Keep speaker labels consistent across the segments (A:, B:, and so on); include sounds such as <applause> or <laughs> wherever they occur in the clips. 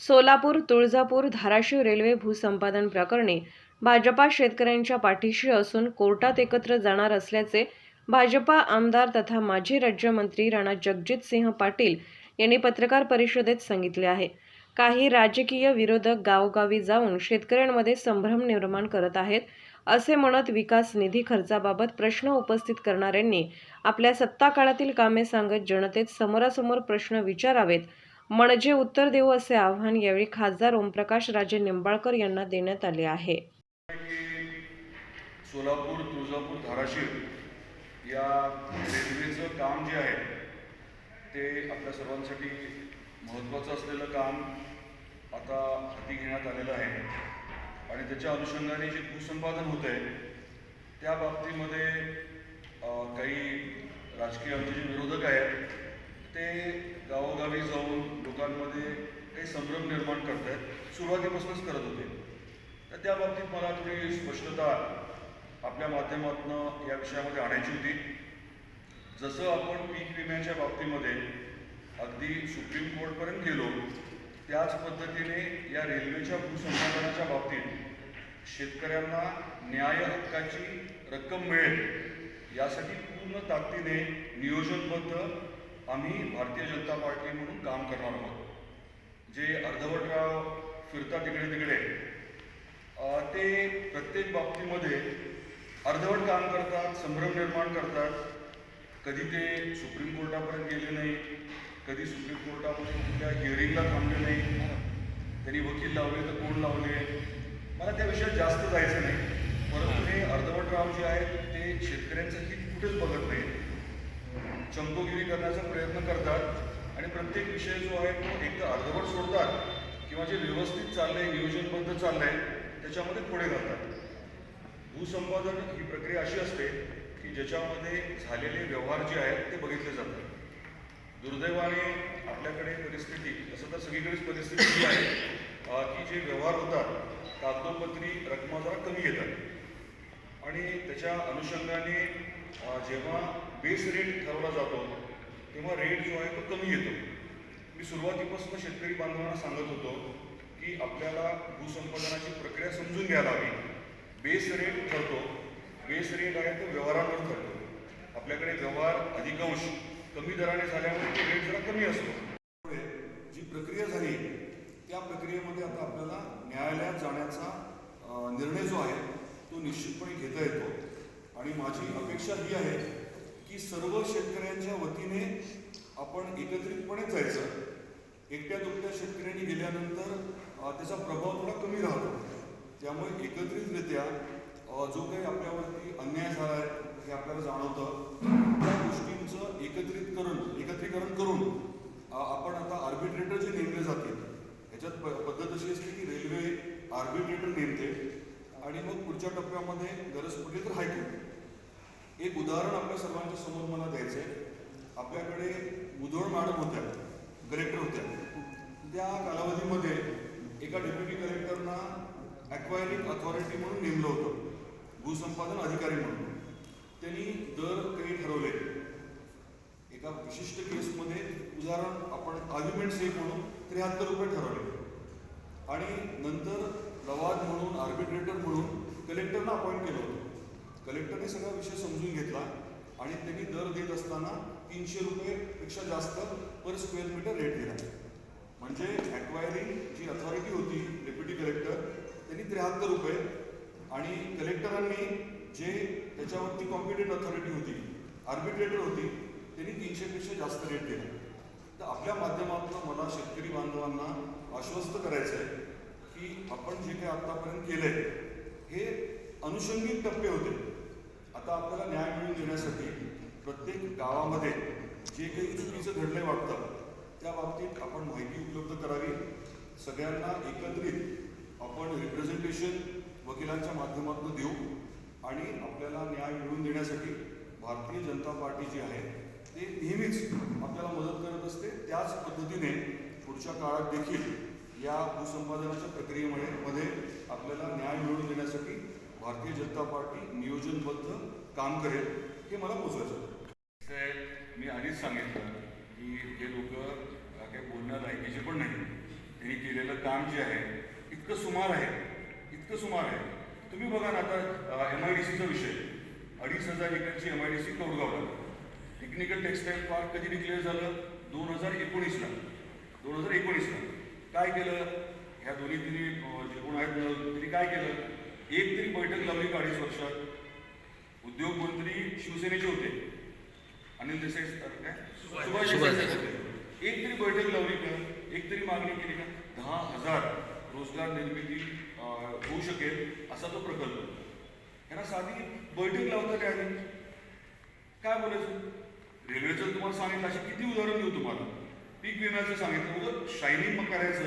A: Solapur Tuljapur Dharashiv railway भूसंपादन प्रकरणी भाजपा शेतकऱ्यांच्या पाठीशी असून कोर्टात एकत्र जाणार असल्याचे भाजपा आमदार तथा माजी राज्यमंत्री राणा जगजित सिंह पाटील यांनी पत्रकार परिषदेत सांगितले आहे. काही राजकीय विरोधक गावोगावी जाऊन शेतकऱ्यांमध्ये संभ्रम निर्माण करत आहेत असे म्हणत विकास निधी खर्चाबाबत प्रश्न उपस्थित करणाऱ्यांनी आपल्या सत्ता काळातील कामे सांगत जनतेत समोरासमोर प्रश्न विचारावेत म्हणजे उत्तर देऊ असे आव्हान यावेळी खासदार ओमप्रकाश राजे निंबाळकर यांना देण्यात आले आहे.
B: सोलापूर तुळजापूर धाराशिव या रेल्वेचं काम जे आहे ते आपल्या सर्वांसाठी महत्त्वाचं असलेलं काम आता हाती घेण्यात आलेलं आहे. आणि त्याच्या अनुषंगाने जे भूसंपादन होत आहे त्या बाबतीमध्ये काही राजकीय आमचे जे विरोधक आहेत ते गावोगावी जाऊन लोकांमध्ये काही संभ्रम निर्माण करत आहेत सुरुवातीपासूनच करत होते. तर त्या बाबतीत मला थोडी स्पष्टता आपल्या माध्यमातून या विषयामध्ये आणायची होती. जसं आपण पीक विम्याच्या बाबतीमध्ये अगदी सुप्रीम कोर्टपर्यंत गेलो त्याच पद्धतीने या रेल्वेच्या भूसंपादनाच्या बाबतीत शेतकऱ्यांना न्याय हक्काची रक्कम मिळेल यासाठी पूर्ण ताकदीने नियोजनबद्ध आम्ही भारतीय जनता पार्टी म्हणून काम करणार आहोत. जे अर्धवटराव फिरतात तिकडे तिकडे ते प्रत्येक बाबतीमध्ये अर्धवट काम करतात संभ्रम निर्माण करतात. कधी ते सुप्रीम कोर्टापर्यंत गेले नाही कधी सुप्रीम कोर्टामध्ये कुठल्या हिअरिंगला थांबले नाही. त्यांनी वकील लावले तर कोण लावले? मला त्या विषयात जास्त जायचं नाही. परंतु हे. अर्धवट राव जे आहेत ते शेतकऱ्यांचं हित कुठेच बघत नाही चमकोगिरी करण्याचा प्रयत्न करतात. आणि प्रत्येक विषय जो आहे तो एकदा अर्धवट सोडतात किंवा जे व्यवस्थित चाललंय नियोजनबद्ध चाललंय त्याच्यामध्ये पुढे जातात. भूसंपादन ही प्रक्रिया अशी असते की ज्याच्यामध्ये झालेले व्यवहार जे आहेत ते बघितले जातात. दुर्दैवाने आपल्याकडे परिस्थिती तसं तर सगळीकडेच परिस्थिती ही आहे की जे व्यवहार होतात कागदोपत्री रकमा जरा कमी येतात. आणि त्याच्या अनुषंगाने जेव्हा बेस रेट ठरवला जातो तेव्हा रेट जो आहे तो कमी येतो. मी सुरुवातीपासून शेतकरी बांधवांना सांगत होतो की आपल्याला भूसंपादनाची प्रक्रिया समजून घ्यायला हवी. बेस रेट ठरतो. बेस रेट आहे तो व्यवहारांवर ठरतो. आपल्याकडे व्यवहार अधिकांश कमी दराने झाल्यामुळे तो रेट जरा कमी असतो. जी प्रक्रिया झाली त्या प्रक्रियेमध्ये आता आपल्याला न्यायालयात जाण्याचा निर्णय जो आहे तो निश्चितपणे घेता येतो. आणि माझी अपेक्षा ही आहे की सर्व शेतकऱ्यांच्या वतीने आपण एकत्रितपणे जायचं. एकट्या दुकट्या शेतकऱ्यांनी गेल्यानंतर त्याचा प्रभाव थोडा कमी राहतो. त्यामुळे एकत्रितरित्या जो काही आपल्यावरती अन्याय झाला आहे हे आपल्याला जाणवतं. त्या गोष्टींचं एकत्रितकरण एकत्रीकरण करून आपण आता आर्बिट्रेटर जे नेमले जातील ह्याच्यात प पद्धत अशी असते की रेल्वे आर्बिट्रेटर नेमते. आणि मग पुढच्या टप्प्यामध्ये गरज पडली तर हायकोर्ट एक उदाहरण आपल्या सर्वांच्या समोर मला द्यायचं आहे आपल्याकडे मुधोळ मॅडम होत्या कलेक्टर होत्या. त्या कालावधीमध्ये एका डेप्युटी कलेक्टरना ॲक्वायरिंग अथॉरिटी म्हणून नेमलं होतं. भूसंपादन अधिकारी म्हणून. त्यांनी दर काही ठरवले. एका विशिष्ट केसमध्ये उदाहरण आपण आर्ग्युमेंट सेफ म्हणून त्र्याहत्तर रुपये ठरवले. आणि नंतर लवाद म्हणून आर्बिट्रेटर म्हणून कलेक्टरना अपॉइंट केलं होतं. कलेक्टरने सगळा विषय समजून घेतला आणि त्यांनी दर देत असताना तीनशे रुपयेपेक्षा जास्त पर स्क्वेअर मीटर रेट दिला. म्हणजे ॲक्वायरिंग जी अथॉरिटी होती डेप्युटी कलेक्टर त्यांनी त्र्याहत्तर रुपये. आणि कलेक्टरांनी जे त्याच्यावरती कॉम्पिटेंट अथॉरिटी होती आर्बिट्रेटर होती त्यांनी तीनशेपेक्षा जास्त रेट दिला. तर आपल्या माध्यमातून मला शेतकरी बांधवांना आश्वस्त करायचं आहे की आपण जे काही आतापर्यंत केलंय हे अनुषंगिक टप्पे होते. आता आपल्याला न्याय मिळवून देण्यासाठी प्रत्येक गावामध्ये जे काही चुकीचं घडलंय वाटतं त्या बाबतीत आपण माहिती उपलब्ध करावी. सगळ्यांना एकत्रित आपण रिप्रेझेंटेशन वकिलांच्या माध्यमातून देऊ आणि आपल्याला न्याय मिळवून देण्यासाठी भारतीय जनता पार्टी जी आहे ते नेहमीच आपल्याला मदत करत असते. त्याच पद्धतीने पुढच्या काळात देखील या भूसंपादनाच्या प्रक्रियेमध्ये मध्ये आपल्याला न्याय मिळवून देण्यासाठी भारतीय जनता पार्टी नियोजनबद्ध काम करेल हे मला पोचवायचं होतं. मी आधीच सांगितलं की हे लोक काही बोलण्या लायकीचे पण नाही त्यांनी केलेलं काम जे आहे इतकं सुमार आहे इतकं सुमार आहे. तुम्ही बघा ना आता एम आय डी सीचा विषय. अडीच हजार एकरची एम आय डी सी कौडगावला टेक्निकल टेक्सटाईल पार्क कधी डिक्लेअर झालं? दोन हजार एकोणीसला. दोन हजार एकोणीसला. काय केलं? ह्या दोन्ही तिन्ही जे कोण आहेत त्यांनी काय केलं? एक तरी बैठक लावली का अडीच वर्षात. उद्योग मंत्री शिवसेनेचे होते. अनिल देसाई काय? सुभाष देसाई होते. एक तरी बैठक लावली का? एक तरी मागणी केली का? दहा हजार रोजगार निर्मिती होऊ शकेल असा तो प्रकल्प. ह्यांना साधी बैठक लावता काय आली काय बोलायचं? रेल्वेचं तुम्हाला सांगितलं अशी किती उदाहरण देऊ तुम्हाला? पीक विम्याचं सांगितलं. उगं शायनिंग करायचं.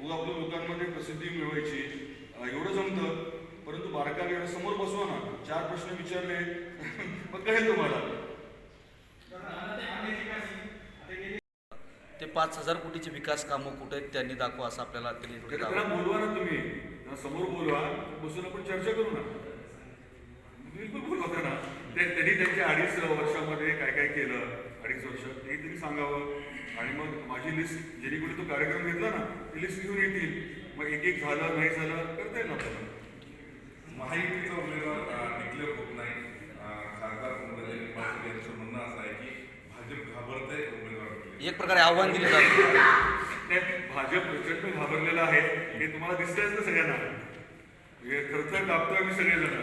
B: उगं आपल्या लोकांमध्ये प्रसिद्धी मिळवायची. एवढं जमतं. परंतु बारकावे एवढं समोर बसवा ना. चार प्रश्न विचारले. <laughs> मग कळेल तुम्हाला.
C: ते पाच हजार कोटीचे विकास कामं कुठे आहेत त्यांनी दाखवा असं आपल्याला त्यांनी
B: बोलवा ना तुम्ही. समोर बोलवा. बसून आपण चर्चा करू ना. बिलकुल बोलवा त्यांना ते त्यांनी त्यांच्या अडीच वर्षामध्ये काय काय केलं. अडीच वर्ष. ते त्यांनी सांगावं. आणि मग माझी लिस्ट कोणी तो कार्यक्रम घेतला ना ती लिस्ट घेऊन येतील. मग एक एक झालं नाही झालं करता येईल आपल्याला
D: महायुतीचा उमेदवार डिक्लेअर होत नाही अं, खासदार उमेदवार पाटील यांचं म्हणणं असं आहे की भाजप घाबरते उमेदवार declare.
C: एक प्रकारे आव्हान दिले जातं.
B: भाजप प्रचंड घाबरलेला आहे. हे तुम्हाला दिसतंयच ना सगळ्यांना. हे खर्च कापतोय आम्ही सगळेजण.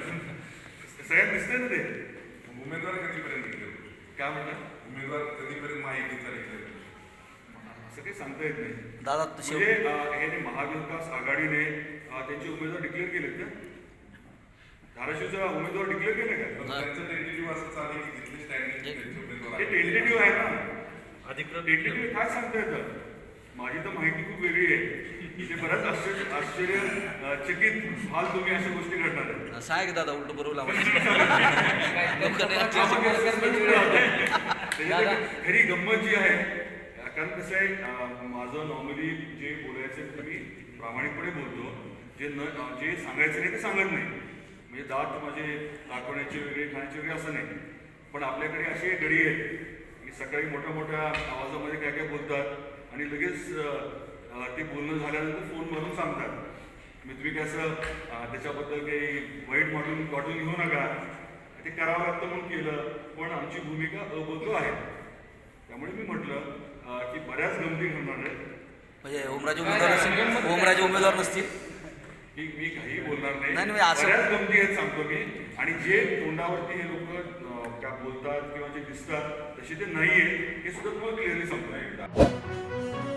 B: सगळ्यांना दिसतंय ना ते?
D: उमेदवार कधीपर्यंत होईल
B: काय म्हणतात
D: उमेदवार कधीपर्यंत डिक्लेअर होईल
B: असं काही सांगता येत नाही.
C: दादा
B: म्हणजे हे महाविकास आघाडीने त्यांचे उमेदवार डिक्लेअर केलेत का? धाराशिवचा उमेदवार डिक्लेअर केले का?
D: त्यांचं टेंटेटिव्ह असं चालू आहे की तिथले स्टँडिंग उमेदवार
B: हे. टेंटेटिव्ह आहे ना? काय सांगता येतं माझी तर माहिती खूप वेगळी आहे. की ते बऱ्याच आश्चर्य चकित व्हाल तुम्ही अशा गोष्टी घडणार आहेत.
C: सांग की दादा उलट बरोबर <laughs> <laughs>
B: त्याच्यात खरी गंमत जी आहे कारण कसं आहे अं, माझं नॉर्मली जे बोलायचं ते मी प्रामाणिकपणे बोलतो. जे न जे सांगायचं नाही ते सांगत नाही. म्हणजे दात माझे दाखवण्याचे वेगळे खाण्याचे वेगळे असं नाही. पण आपल्याकडे असे गडी आहेत सकाळी मोठ्या मोठ्या आवाजामध्ये काय काय बोलतात आणि लगेच ते बोलणं झाल्यानंतर फोन मारून सांगतात. मी तुम्ही काय असं अं, त्याच्याबद्दल काही वाईट वाटून वाटून घेऊ नका. ते करावं लागतं म्हणून केलं पण आमची भूमिका अबोधो आहे. त्यामुळे मी म्हटलं की बऱ्याच गमती घडणार आहेत.
C: म्हणजे ओमराजे उमेदवार नसतील? ओमराजे उमेदवार नसतील?
B: की मी काही बोलणार नाही.
C: नाही, नाही, असं-
B: बऱ्याच गमती आहेत सांगतो मी. आणि जे तोंडावरती हे लोक त्या बोलतात किंवा जे दिसतात तसे ते नाही हे सुद्धा तुम्हाला क्लिअरली समजून एकदा